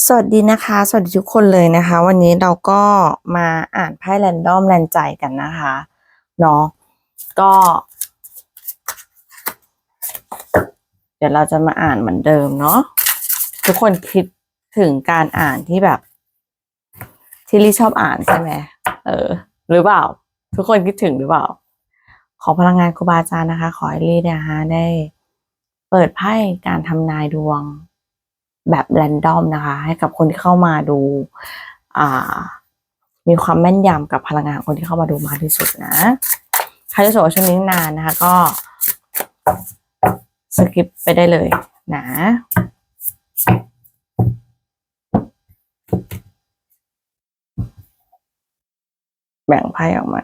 สวัสดีนะคะ สวัสดีทุกคนเลยนะคะ วันนี้เราก็มาอ่านไพ่แรนดอมแรนใจกันนะคะเนาะก็ เดี๋ยวเราจะมาอ่านเหมือนเดิมเนาะทุกคนคิดถึงการอ่านที่แบบที่ลี่ชอบอ่านใช่ไหมเออ หรือเปล่า ทุกคนคิดถึงหรือเปล่า ขอพลังงานครูบาอาจารย์นะคะ ขอให้ลี่นะคะได้ เปิดไพ่การทำนายดวง แบบแรนดอมนะคะ ให้กับคนที่เข้ามาดู อ่า มีความแม่นยำกับพลังงานคนที่เข้ามาดูมากที่สุดนะใครจะสวดช่วงนี้นานนะคะ ก็สกิปไปได้เลยนะแบ่งไพ่ออกมา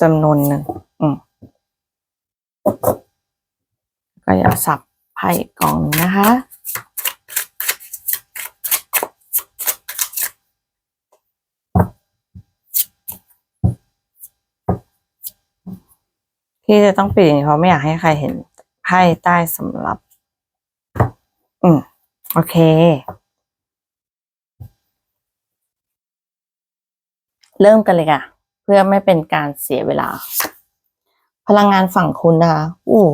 จำนวนหนึ่ง อืมก็อย่าสับ ไพ่กล่องหนึ่งนะคะ ที่จะต้องปิดอย่างนี้เพราะไม่อยากให้ใครเห็นไพ่ใต้สำรับ อืม โอเค เริ่มกันเลยค่ะ เพื่อไม่เป็นการเสียเวลา พลังงานฝั่งคุณนะคะ อู้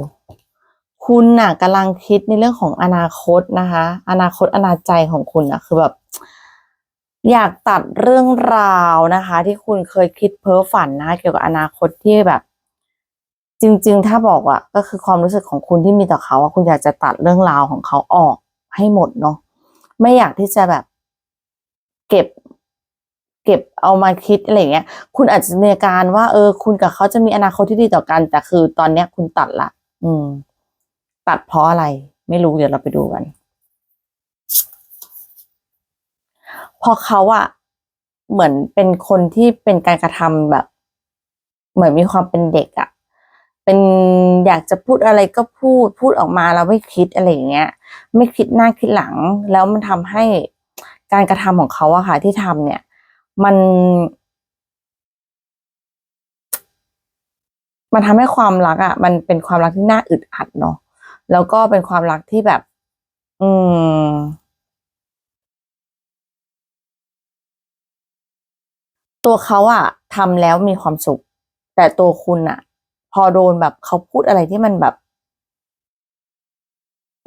คุณน่ะกำลังคิดในเรื่องของอนาคตนะคะ อนาคตอนาใจของคุณนะคือแบบ อยากตัดเรื่องราวนะคะ ที่คุณเคยคิดเพ้อฝันนะเกี่ยวกับอนาคตที่แบบ จริง ๆ ถ้าบอกอะก็คือความรู้สึกของคุณที่มีต่อเขาว่าคุณอยากจะตัดเรื่องราวของเขาออกให้หมดเนาะไม่อยากที่จะแบบ เก็บ เก็บเอามาคิดอะไรเงี้ย คุณอาจจะมีการว่า เออ คุณกับเขาจะมีอนาคตที่ดีต่อกัน แต่คือตอนเนี้ยคุณตัดละ อืม ตัดเพราะอะไร ไม่รู้เดี๋ยวเราไปดูกัน พอเขาอะเหมือนเป็นคนที่เป็นการกระทำแบบ เหมือนมีความเป็นเด็กอะเป็นอยากจะพูดอะไรก็พูดพูดออกมาแล้วไม่คิดอะไรอย่างเงี้ย ไม่คิดหน้าคิดหลัง แล้วมันทำให้การกระทำของเขาอะค่ะที่ทำเนี่ย มันมันทำให้ความรักอะมันเป็นความรักที่น่าอึดอัดเนาะ แล้วก็เป็นความรักที่แบบ อืม ตัวเขาอะทำแล้วมีความสุข แต่ตัวคุณอะพอโดนแบบเขาพูดอะไรที่มันแบบ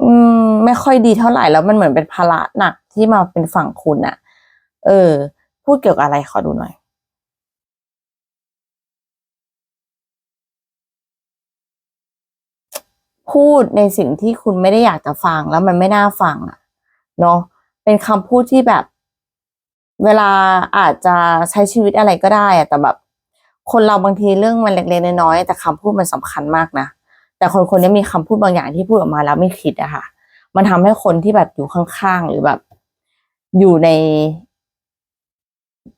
อืม ไม่ค่อยดีเท่าไหร่แล้วมันเหมือนเป็นภาระหนักที่มาเป็นฝั่งคุณอะเออ พูดเกี่ยวกับอะไรขอดูหน่อย พูดในสิ่งที่คุณไม่ได้อยากจะฟังแล้วมันไม่น่าฟังอะเนาะเป็นคำพูดที่แบบ เวลาอาจจะใช้ชีวิตอะไรก็ได้อะแต่แบบ คนเราบางทีเรื่องมันเล็กๆน้อยๆแต่คำพูดมันสำคัญมากนะแต่คนคนนี้มีคำพูดบางอย่างที่พูดออกมาแล้วไม่คิดอะค่ะ มันทำให้คนที่แบบอยู่ข้างๆหรือแบบ อยู่ใน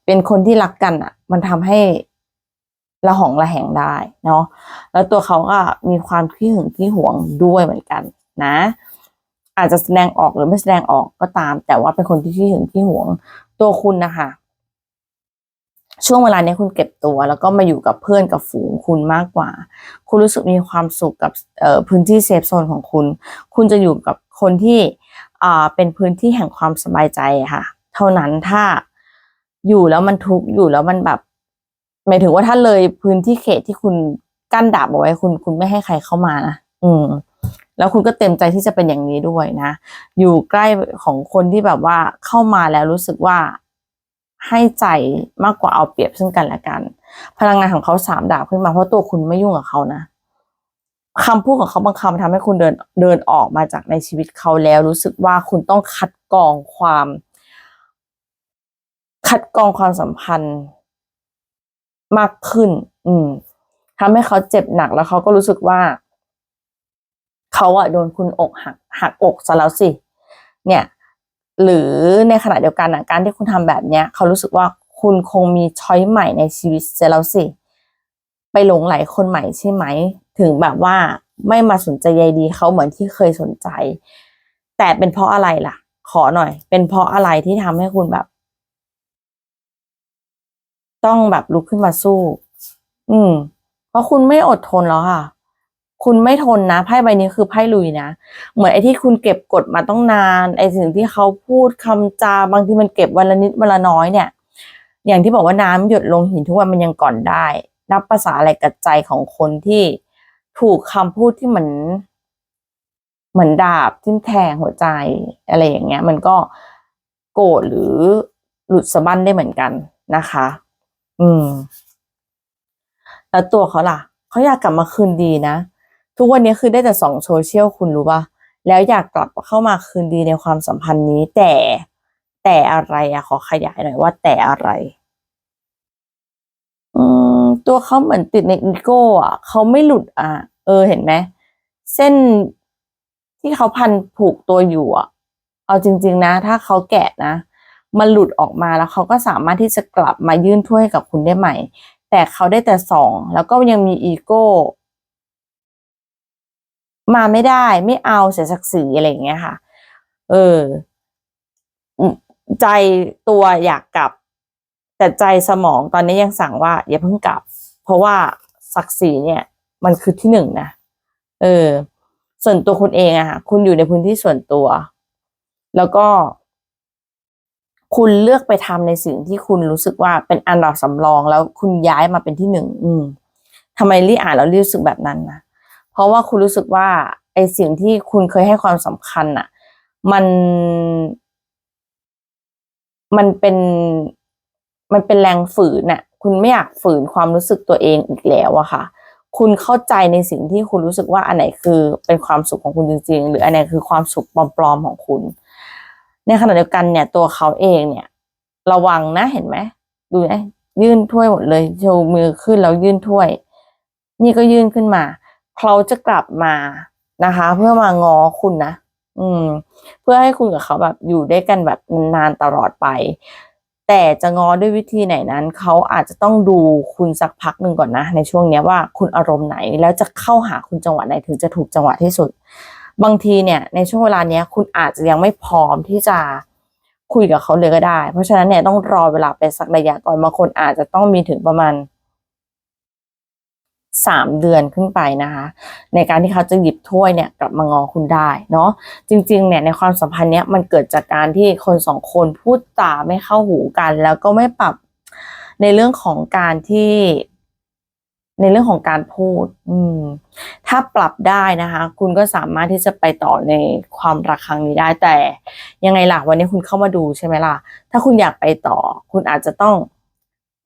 เป็นคนที่รักกันอะมันทำให้ ระหองระแหงได้เนาะแล้วตัวเขาก็มีความขี้หึงขี้หวงด้วยเหมือนกันนะ อาจจะแสดงออกหรือไม่แสดงออกก็ตาม แต่ว่าเป็นคนที่ขี้หึงขี้หวงตัวคุณนะคะช่วงเวลานี้คุณเก็บตัว แล้วก็มาอยู่กับเพื่อนกับฝูงคุณมากกว่า คุณรู้สึกมีความสุขกับพื้นที่เซฟโซนของคุณ คุณจะอยู่กับคนที่เป็นพื้นที่แห่งความสบายใจค่ะ เท่านั้นถ้าอยู่แล้วมันทุกข์อยู่แล้วมันแบบ หมายถึงว่าถ้าเลยพื้นที่เขตที่คุณกั้นดาบเอาไว้คุณคุณไม่ให้ใครเข้ามานะอืม แล้วคุณก็เต็มใจที่จะเป็นอย่างนี้ด้วยนะ อยู่ใกล้ของคนที่แบบว่าเข้ามาแล้วรู้สึกว่าให้ใจมากกว่าเอาเปรียบซึ่งกันและกัน พลังงานของเขาสามดาบขึ้นมาเพราะตัวคุณไม่ยุ่งกับเขานะคำพูดของเขาบางคำทำให้คุณเดินเดินออกมาจากในชีวิตเขาแล้ว รู้สึกว่าคุณต้องคัดกรองความ คัดกรองความสัมพันธ์ มากขึ้น อืมทำให้เขาเจ็บหนักแล้วเขาก็รู้สึกว่า เขาอะโดนคุณอกหักหักอกซะแล้วสิ เนี่ย หรือในขณะเดียวกันอะการที่คุณทำแบบเนี้ย เขารู้สึกว่าคุณคงมีช้อยใหม่ในชีวิตเสียแล้วสิ ไปหลงไหลคนใหม่ใช่ไหม ถึงแบบว่าไม่มาสนใจใยดีเขาเหมือนที่เคยสนใจ แต่เป็นเพราะอะไรล่ะ ขอหน่อย เป็นเพราะอะไรที่ทำให้คุณแบบ ต้องแบบลุกขึ้นมาสู้ อืม เพราะคุณไม่อดทนแล้วค่ะ คุณไม่ทนนะไพ่ใบนี้คือไพ่ลุยนะ เหมือนไอ้ที่คุณเก็บกดมาต้องนาน ไอ้สิ่งที่เขาพูดคำจาบางทีมันเก็บวันละนิดวันละน้อยเนี่ย อย่างที่บอกว่าน้ำหยดลงหินทุกวันมันยังก่อนได้ นับภาษาอะไรกับใจของคนที่ถูกคำพูดที่เหมือนเหมือนดาบทิ่มแทงหัวใจอะไรอย่างเงี้ย มันก็โกรธหรือหลุดสะบั้นได้เหมือนกันนะคะ อืม แล้วตัวเขาล่ะ เขาอยากกลับมาคืนดีนะ ทุกวันนี้คือได้แต่สองโซเชียลคุณรู้ป่ะแล้วอยากกลับเข้ามาคืนดีในความสัมพันธ์นี้ แต่แต่อะไรอะขอขยายหน่อยว่าแต่อะไร อืม ตัวเขาเหมือนติดในอีโก้อะเขาไม่หลุดอะเออเห็นไหมเส้นที่เขาพันผูกตัวอยู่อะเอาจริง ๆ นะ ถ้าเขาแกะนะ มันหลุดออกมาแล้วเขาก็สามารถที่จะกลับมายื่นถ้วยให้กับคุณได้ใหม่ แต่เขาได้แต่สองแล้วก็ยังมีอีโก้มาไม่ได้ไม่เอาเสียศักดิ์ศรีอะไรอย่างเงี้ยค่ะ เออ ใจตัวอยากกลับ แต่ใจสมองตอนนี้ยังสั่งว่า อย่าเพิ่งกลับ เพราะว่าศักดิ์ศรีเนี่ย มันคือที่หนึ่งนะเออ ส่วนตัวคุณเองอะค่ะคุณอยู่ในพื้นที่ส่วนตัว แล้วก็ คุณเลือกไปทำในสิ่งที่คุณรู้สึกว่าเป็นอันดับสำรองแล้วคุณย้ายมาเป็นที่หนึ่งอืมทำไมรีอ่านแล้วรีรู้สึกแบบนั้นนะเพราะว่าคุณรู้สึกว่าไอสิ่งที่คุณเคยให้ความสำคัญอะมัน มันเป็น มันเป็นแรงฝืนน่ะ คุณไม่อยากฝืนความรู้สึกตัวเองอีกแล้วอะค่ะ คุณเข้าใจในสิ่งที่คุณรู้สึกว่าอันไหนคือเป็นความสุขของคุณจริงๆ หรืออันไหนคือความสุขปลอมๆของคุณ ในขณะเดียวกันเนี่ยตัวเขาเองเนี่ย ระวังนะเห็นไหมดูนะยื่นถ้วยหมดเลยโชว์มือขึ้นแล้วยื่นถ้วย นี่ก็ยื่นขึ้นมาเขาจะกลับมานะคะ เพื่อมางอคุณนะอืม เพื่อให้คุณกับเขาแบบอยู่ด้วยกันแบบนานตลอดไป แต่จะงอด้วยวิธีไหนนั้น เขาอาจจะต้องดูคุณสักพักหนึ่งก่อนนะ ในช่วงเนี้ยว่าคุณอารมณ์ไหนแล้วจะเข้าหาคุณจังหวะไหนถึงจะถูกจังหวะที่สุด บางทีเนี่ยในช่วงเวลาเนี้ยคุณอาจจะยังไม่พร้อมที่จะคุยกับเขาเลยก็ได้ เพราะฉะนั้นเนี่ยต้องรอเวลาไปสักระยะก่อนบางคนอาจจะต้องมีถึงประมาณสามเดือนขึ้นไปนะคะ ในการที่เขาจะหยิบถ้วยเนี่ยกลับมางอคุณได้เนาะจริงๆเนี่ยในความสัมพันธ์เนี้ยมันเกิดจากการที่คนสองคนพูดจาไม่เข้าหูกัน แล้วก็ไม่ปรับในเรื่องของการที่ ในเรื่องของการพูด อืม ถ้าปรับได้นะคะ คุณก็สามารถที่จะไปต่อในความรักครั้งนี้ได้ แต่ยังไงล่ะวันนี้คุณเข้ามาดูใช่ไหมล่ะ ถ้าคุณอยากไปต่อ คุณอาจจะต้อง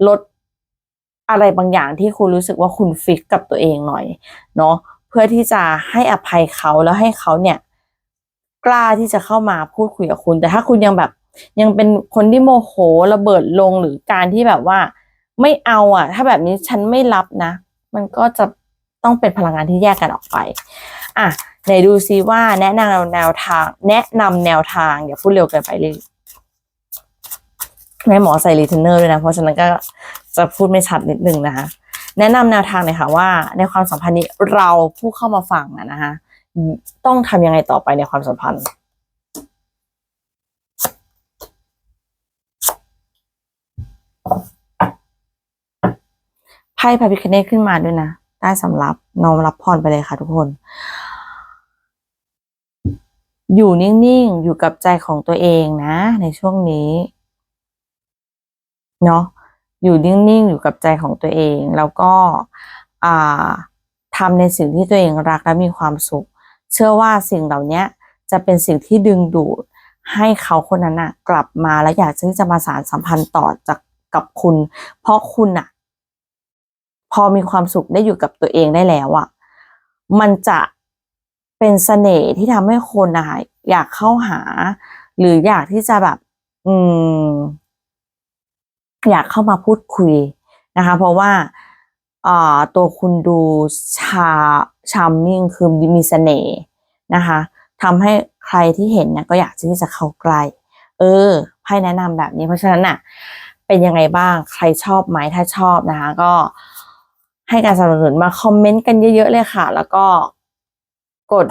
ลดอะไรบางอย่างที่คุณรู้สึกว่าคุณฟิกกับตัวเองหน่อย เนาะเพื่อที่จะให้อภัยเขาแล้วให้เขาเนี่ย กล้าที่จะเข้ามาพูดคุยกับคุณ แต่ถ้าคุณยังแบบ ยังเป็นคนที่โมโหระเบิดลงหรือการที่แบบว่า ไม่เอาอะ ถ้าแบบนี้ฉันไม่รับนะ มันก็จะต้องเป็นพลังงานที่แยกกันออกไป อะไหนดูซิว่าแนะนำแนวทาง แนะนำแนวทางอย่าพูดเร็วเกินไปเลยแม่หมอใส่รีเทนเนอร์ด้วยนะ เพราะฉะนั้นก็จะพูดไม่ชัดนิดนึงนะคะ แนะนำแนวทางเลยค่ะว่า ในความสัมพันธ์นี้เราผู้เข้ามาฟังอะนะคะต้องทำยังไงต่อไปในความสัมพันธ์ พ่พระพิคเนตขึ้นมาด้วยนะได้สำรับน้อมรับพรไปเลยค่ะทุกคน อยู่นิ่งๆ อยู่กับใจของตัวเองนะ ในช่วงนี้ เนาะอยู่นิ่งๆ อยู่กับใจของตัวเอง แล้วก็ทำในสิ่งที่ตัวเองรักและมีความสุข เชื่อว่าสิ่งเหล่านี้จะเป็นสิ่งที่ดึงดูดให้เขาคนนั้นน่ะกลับมาแล้วอยากที่จะมาสารสัมพันธ์ต่อจากกับคุณ เพราะคุณน่ะ พอมีความสุขได้อยู่กับตัวเองได้แล้วอะ มันจะเป็นเสน่ห์ที่ทำให้คนนะคะอยากเข้าหา หรืออยากที่จะแบบ อืม อยากเข้ามาพูดคุยนะคะ เพราะว่าอ่าตัวคุณดูชาชามมิ่งคือมีเสน่ห์นะคะทำให้ใครที่เห็นเนี่ยก็อยากที่จะเข้าใกล้เออไพ่แนะนำแบบนี้เพราะฉะนั้นน่ะ เป็นยังไงบ้างใครชอบไหมถ้าชอบนะคะก็ ให้การสนับสนุนมาคอมเมนต์กันเยอะๆเลยค่ะ แล้วก็กด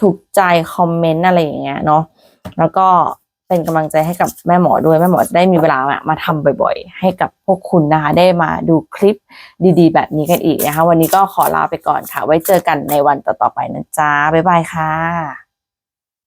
ถูกใจคอมเมนต์อะไรอย่างเงี้ยเนาะแล้วก็เป็นกำลังใจให้กับแม่หมอด้วยแม่หมอจะได้มีเวลาอะมาทำบ่อย ๆ ให้กับพวกคุณนะคะ ได้มาดูคลิปดีๆ แบบนี้กันอีกนะคะ วันนี้ก็ขอลาไปก่อนค่ะ ไว้เจอกันในวันต่อๆไปนะจ๊ะบ๊ายบายค่ะ